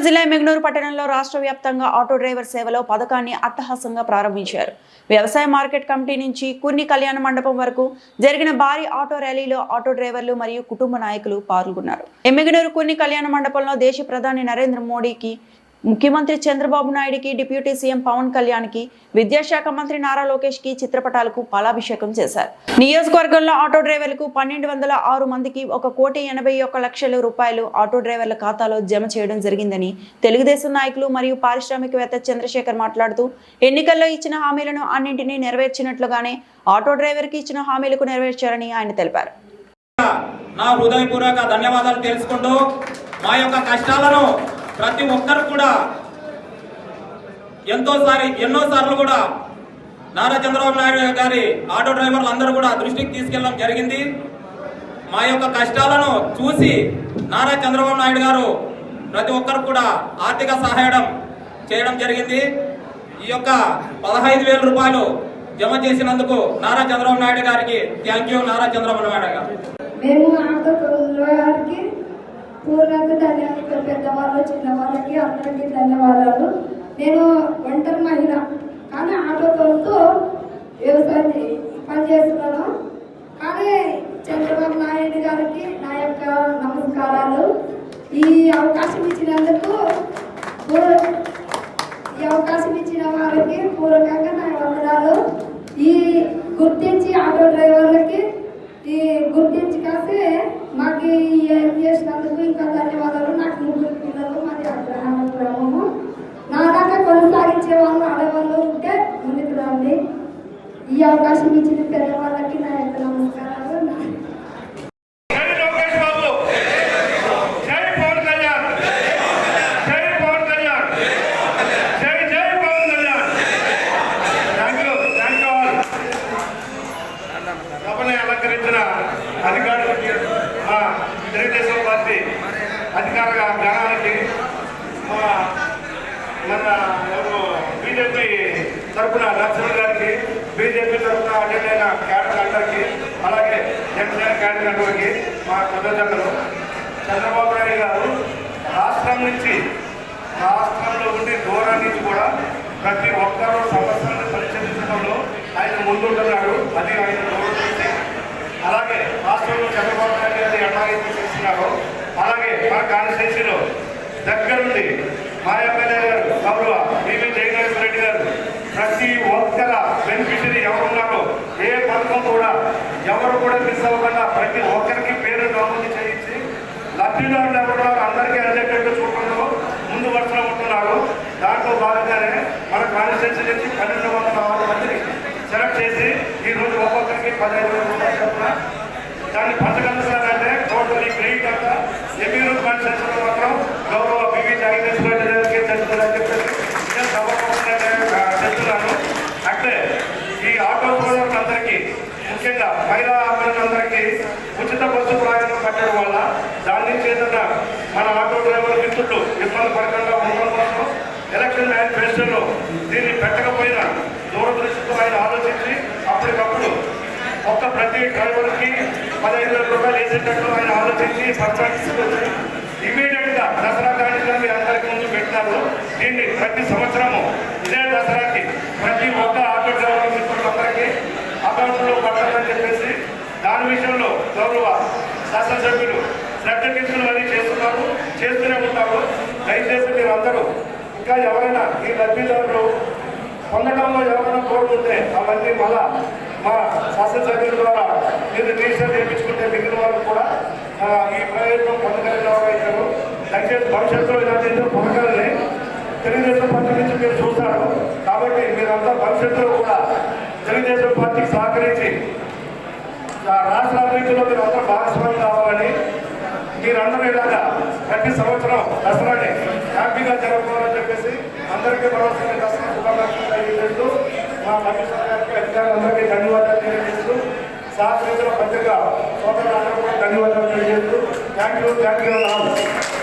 కర్నూలు జిల్లా మెగ్నూరు పట్టణంలో రాష్ట్ర వ్యాప్తంగా ఆటో డ్రైవర్ సేవలో పథకాన్ని అట్టహాసంగా ప్రారంభించారు. వ్యవసాయ మార్కెట్ కమిటీ నుంచి కుర్ని కళ్యాణ మండపం వరకు జరిగిన భారీ ఆటో ర్యాలీలో ఆటో డ్రైవర్లు మరియు కుటుంబ నాయకులు పాల్గొన్నారు. ఎమ్మిగనూరు కుర్ని కళ్యాణ మండపంలో దేశ ప్రధాని నరేంద్ర మోడీకి ముఖ్యమంత్రి చంద్రబాబు నాయుడికి డిప్యూటీ సీఎం పవన్ కళ్యాణ్కి విద్యాశాఖ మంత్రి నారా లోకేష్కి చిత్రపటాలకు పాలాభిషేకం చేశారు. నియోజకవర్గంలో ఆటో డ్రైవర్లకు పన్నెండు వందల ఆరు మందికి ఒక కోటి ఎనభై ఒక్క లక్షల రూపాయలు ఆటో డ్రైవర్ల ఖాతాలో జమ చేయడం జరిగిందని తెలుగుదేశం నాయకులు మరియు పారిశ్రామికవేత్త చంద్రశేఖర్ మాట్లాడుతూ ఎన్నికల్లో ఇచ్చిన హామీలను అన్నింటినీ నెరవేర్చినట్లుగానే ఆటో డ్రైవర్కి ఇచ్చిన హామీలకు నెరవేర్చారని ఆయన తెలిపారు. నా హృదయపూర్వక ధన్యవాదాలు తెలుసుకుంటూ మా యొక్క కష్టాలను ప్రతి ఒక్కరు కూడా ఎంతో సారి ఎన్నో సార్లు కూడా నారా చంద్రబాబు నాయుడు గారి ఆటో డ్రైవర్లు అందరూ కూడా దృష్టికి తీసుకెళ్ళడం జరిగింది. మా యొక్క కష్టాలను చూసి నారా చంద్రబాబు నాయుడు గారు ప్రతి ఒక్కరు కూడా ఆర్థిక సహాయం చేయడం జరిగింది. ఈ యొక్క పదహైదు వేల రూపాయలు జమ చేసినందుకు నారా చంద్రబాబు నాయుడు గారికి థ్యాంక్ యూ నారా చంద్రబాబు నాయుడు గారు. పూర్ణకు ధన్యవాదాలు. పెద్దవాళ్ళు చిన్నవాళ్ళకి అందరికీ ధన్యవాదాలు. నేను ఒంటరి మహిళ కానీ ఆటో తోలుతూ వ్యవసాయం పని చేస్తున్నాను. కానీ చంద్రబాబు నాయుడు గారికి నా యొక్క నమస్కారాలు. ఈ అవకాశం ఇచ్చినందుకు ఈ అవకాశం ఇచ్చిన వారికి పూర్వకంగా నా వందనాలు. ఈ గుర్తించి ఆటో డ్రైవర్లకి ఈ గుర్తించి కాసి మాకు ఏం చేసినందుకు ఇంకా ధన్యవాదాలు. నాకు ముగ్గురు పిల్లలు మాది అగ్రహారం గ్రామము నా దాకా కొనసాగించే వాళ్ళు ఆడవాళ్ళు ఉంటే ముందుకు రండి. ఈ అవకాశం ఇచ్చిన పెద్దవాళ్ళకి నా యొక్క నమస్కారాలు నా జై లోకేష్ బాబు జై పవన్ కళ్యాణ్ జై పవన్ కళ్యాణ్ జై జై Pawan Kalyan thank you thank you all సభని అలంకరించిన అధికారులకి మా తెలుగుదేశం పార్టీ అధికార గణానికి మా మన బీజేపీ తరఫున నరసింహ గారికి బీజేపీ తరఫున అటెండ్ అయిన క్యాడర్ అందరికీ అలాగే జనసేన క్యాడర్ అందరికి మా కృతజ్ఞతలు చంద్రబాబు నాయుడు గారు రాష్ట్రం నుంచి రాష్ట్రంలో ఉండి దూరం నుంచి కూడా ప్రతి ఒక్కరూ సమస్యలను పరిశీలించడంలో ఆయన ముందుంటున్నాడు అది ఆయన అలాగే రాష్ట్రంలో చంద్రబాబు నాయుడు గారు ఎట్లాగైతే చేస్తున్నారో అలాగే మన కాన్స్టిట్యూన్సీలో దగ్గరుండి మా ఎమ్మెల్యే గారు గౌరవ బీవీ జయగణేశ్వర రెడ్డి గారు ప్రతి ఒక్కల బెనిఫిషరీ ఎవరున్నారో ఏ పథకం కూడా ఎవరు కూడా మిస్ అవ్వకుండా ప్రతి ఒక్కరికి పేరు నమోదు చేయించి లబ్ధిదారులు ఎవరున్నారు అందరికీ అందేటట్టు చూడడంలో ముందు వరుసలో ఉంటున్నారు. దాంట్లో భాగంగానే మన కాన్స్టిట్యూన్సీ నుంచి పన్నెండు వందల ఆరు మందిని సెలెక్ట్ చేసి ఈ రోజు ఒక్కొక్కరికి పదహైదు వేల రూపాయలు దాన్ని పంచగలుగుతారంటే టోటల్ ఈ అంత అంతా ఎమ్మెల్యే కాన్స్టిట్యూన్సీలో మాత్రం గౌరవ బివి జగదీశ్వర రెడ్డి గారికి అని చెప్పేసి నేను చెప్తున్నాను అంటే ఈ ఆటో అందరికీ ముఖ్యంగా మహిళా అమ్మాయిలందరికీ ఉచిత బస్సు ప్రయాణం పెట్టడం వల్ల దాని నుంచి ఏదన్నా మన ఆటో డ్రైవర్ మిత్రులు ఇబ్బంది పడకుండా ఉండడం కోసం ఎలక్షన్ మేనిఫెస్టోలో దీన్ని పెట్టకపోతే దూరదృష్టితో ఆయన ఆలోచించి అప్పటికప్పుడు ఒక్క ప్రతి డ్రైవర్కి పదహైదు వేల రూపాయలు వేసేటట్టు ఆయన ఆలోచించి పర్చాల్సి ఇమీడియట్గా దసరా కార్యక్రమం అందరికీ అందరికి ముందు పెట్టినారు. దీన్ని ప్రతి సంవత్సరము ఇదే దసరాకి ప్రతి ఒక్క ఆటో డ్రైవర్ మిత్రులందరికీ అకౌంట్లో పట్టాలని చెప్పేసి దాని విషయంలో గౌరవ శాసనసభ్యులు శ్రద్ధ తీసుకుని మళ్ళీ చేస్తున్నారు చేస్తూనే ఉంటారు. దయచేసి మీరు అందరూ ఇంకా ఎవరైనా ఈ లబ్ధిదారులు పొందడంలో ఎవరైనా కోరుకుంటే అవన్నీ మళ్ళా మా శాసనసభ్యుల ద్వారా మీరు రిజిస్టర్ చేయించుకుంటే మిగిలిన వాళ్ళు కూడా ఈ ప్రయోజనం పొందగలిగిన వారు అవుతారు దయచేసి భవిష్యత్తులో ఇలాంటి పొందగలని తెలుగుదేశం పార్టీ నుంచి మీరు చూస్తారు కాబట్టి మీరంతా భవిష్యత్తులో కూడా తెలుగుదేశం పార్టీకి సహకరించి రాష్ట్ర అభివృద్ధిలో మీరు అందరూ భాగస్వామి కావాలని మీరందరూ ఇలాగా ప్రతి సంవత్సరం దసరాని హ్యాపీగా జరుపుకోవాలని చెప్పేసి అందరికీ మరోసారి దసరా శుభాకాంక్షలు తెలియజేస్తూ మా కమిషనర్ గారికి అధికారులందరికీ సహకరించిన పత్రిక సోదరులందరూ కూడా ధన్యవాదాలు తెలియజేస్తూ. Thank you thank you